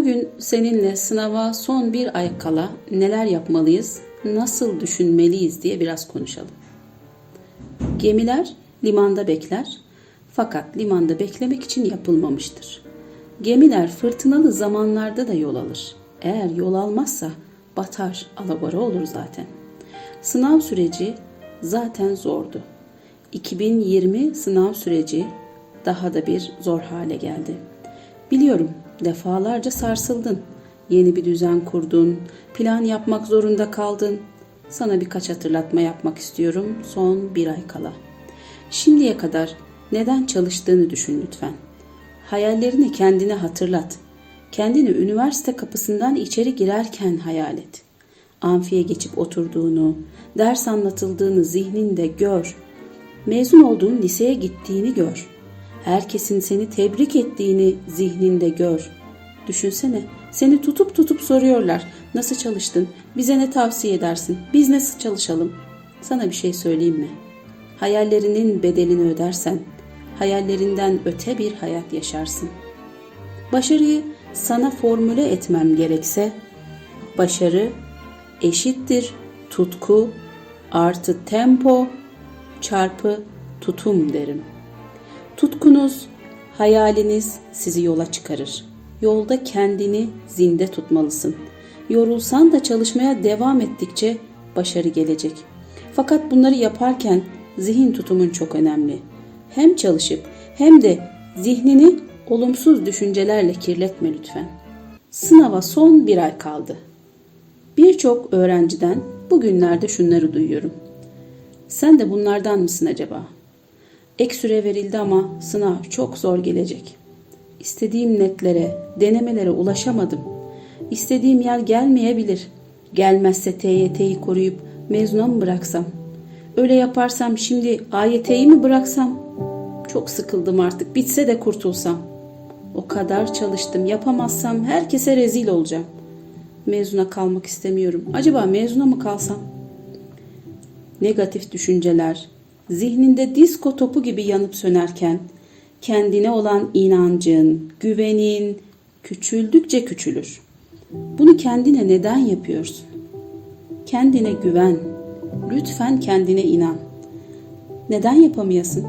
Bugün seninle sınava son bir ay kala neler yapmalıyız, nasıl düşünmeliyiz diye biraz konuşalım. Gemiler limanda bekler fakat limanda beklemek için yapılmamıştır. Gemiler fırtınalı zamanlarda da yol alır. Eğer yol almazsa batar, alabora olur zaten. Sınav süreci zaten zordu. 2020 sınav süreci daha da bir zor hale geldi. Biliyorum defalarca sarsıldın. Yeni bir düzen kurdun, plan yapmak zorunda kaldın. Sana birkaç hatırlatma yapmak istiyorum son bir ay kala. Şimdiye kadar neden çalıştığını düşün lütfen. Hayallerini kendine hatırlat. Kendini üniversite kapısından içeri girerken hayal et. Amfiye geçip oturduğunu, ders anlatıldığını zihninde gör. Mezun olduğun liseye gittiğini gör. Herkesin seni tebrik ettiğini zihninde gör. Düşünsene, seni tutup tutup soruyorlar. Nasıl çalıştın? Bize ne tavsiye edersin? Biz nasıl çalışalım? Sana bir şey söyleyeyim mi? Hayallerinin bedelini ödersen, hayallerinden öte bir hayat yaşarsın. Başarıyı sana formüle etmem gerekse, başarı eşittir tutku artı tempo çarpı tutum derim. Tutkunuz, hayaliniz sizi yola çıkarır. Yolda kendini zinde tutmalısın. Yorulsan da çalışmaya devam ettikçe başarı gelecek. Fakat bunları yaparken zihin tutumun çok önemli. Hem çalışıp hem de zihnini olumsuz düşüncelerle kirletme lütfen. Sınava son bir ay kaldı. Birçok öğrenciden bugünlerde şunları duyuyorum. Sen de bunlardan mısın acaba? Ek süre verildi ama sınav çok zor gelecek. İstediğim netlere, denemelere ulaşamadım. İstediğim yer gelmeyebilir. Gelmezse TYT'yi koruyup mezuna mı bıraksam? Öyle yaparsam şimdi AYT'yi mi bıraksam? Çok sıkıldım artık. Bitse de kurtulsam. O kadar çalıştım. Yapamazsam herkese rezil olacağım. Mezuna kalmak istemiyorum. Acaba mezuna mı kalsam? Negatif düşünceler, zihninde disko topu gibi yanıp sönerken kendine olan inancın, güvenin küçüldükçe küçülür. Bunu kendine neden yapıyorsun? Kendine güven. Lütfen kendine inan. Neden yapamayasın?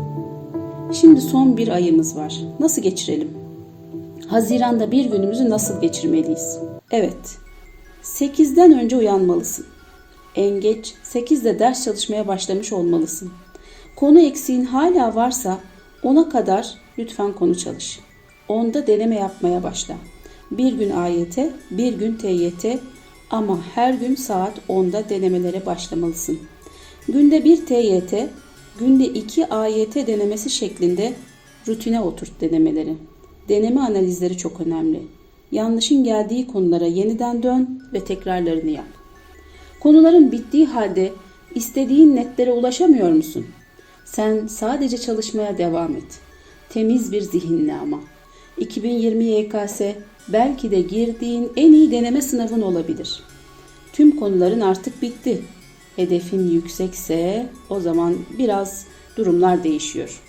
Şimdi son bir ayımız var. Nasıl geçirelim? Haziranda bir günümüzü nasıl geçirmeliyiz? Evet. 8'den önce uyanmalısın. En geç 8'de ders çalışmaya başlamış olmalısın. Konu eksiğin hala varsa ona kadar lütfen konu çalış. Onda deneme yapmaya başla. Bir gün AYT, bir gün TYT ama her gün saat 10'da denemelere başlamalısın. Günde bir TYT, günde iki AYT denemesi şeklinde rutine oturt denemeleri. Deneme analizleri çok önemli. Yanlışın geldiği konulara yeniden dön ve tekrarlarını yap. Konuların bittiği halde istediğin netlere ulaşamıyor musun? Sen sadece çalışmaya devam et. Temiz bir zihinle ama. 2020 YKS belki de girdiğin en iyi deneme sınavın olabilir. Tüm konuların artık bitti. Hedefin yüksekse o zaman biraz durumlar değişiyor.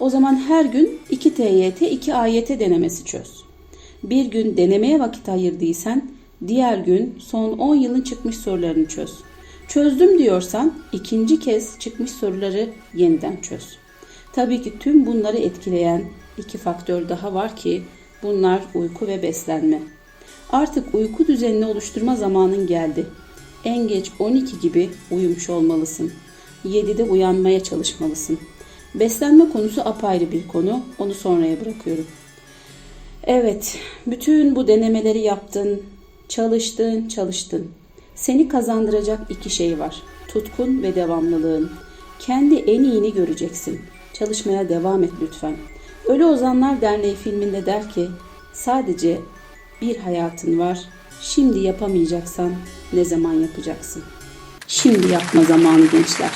O zaman her gün 2 TYT, 2 AYT denemesi çöz. Bir gün denemeye vakit ayırdıysan diğer gün son 10 yılın çıkmış sorularını çöz. Çözdüm diyorsan ikinci kez çıkmış soruları yeniden çöz. Tabii ki tüm bunları etkileyen iki faktör daha var ki bunlar uyku ve beslenme. Artık uyku düzenini oluşturma zamanın geldi. En geç 12 gibi uyumuş olmalısın. 7'de uyanmaya çalışmalısın. Beslenme konusu apayrı bir konu. Onu sonraya bırakıyorum. Evet, bütün bu denemeleri yaptın, çalıştın, çalıştın. Seni kazandıracak iki şey var. Tutkun ve devamlılığın. Kendi en iyini göreceksin. Çalışmaya devam et lütfen. Ölü Ozanlar Derneği filminde der ki, sadece bir hayatın var. Şimdi yapamayacaksan ne zaman yapacaksın? Şimdi yapma zamanı gençler.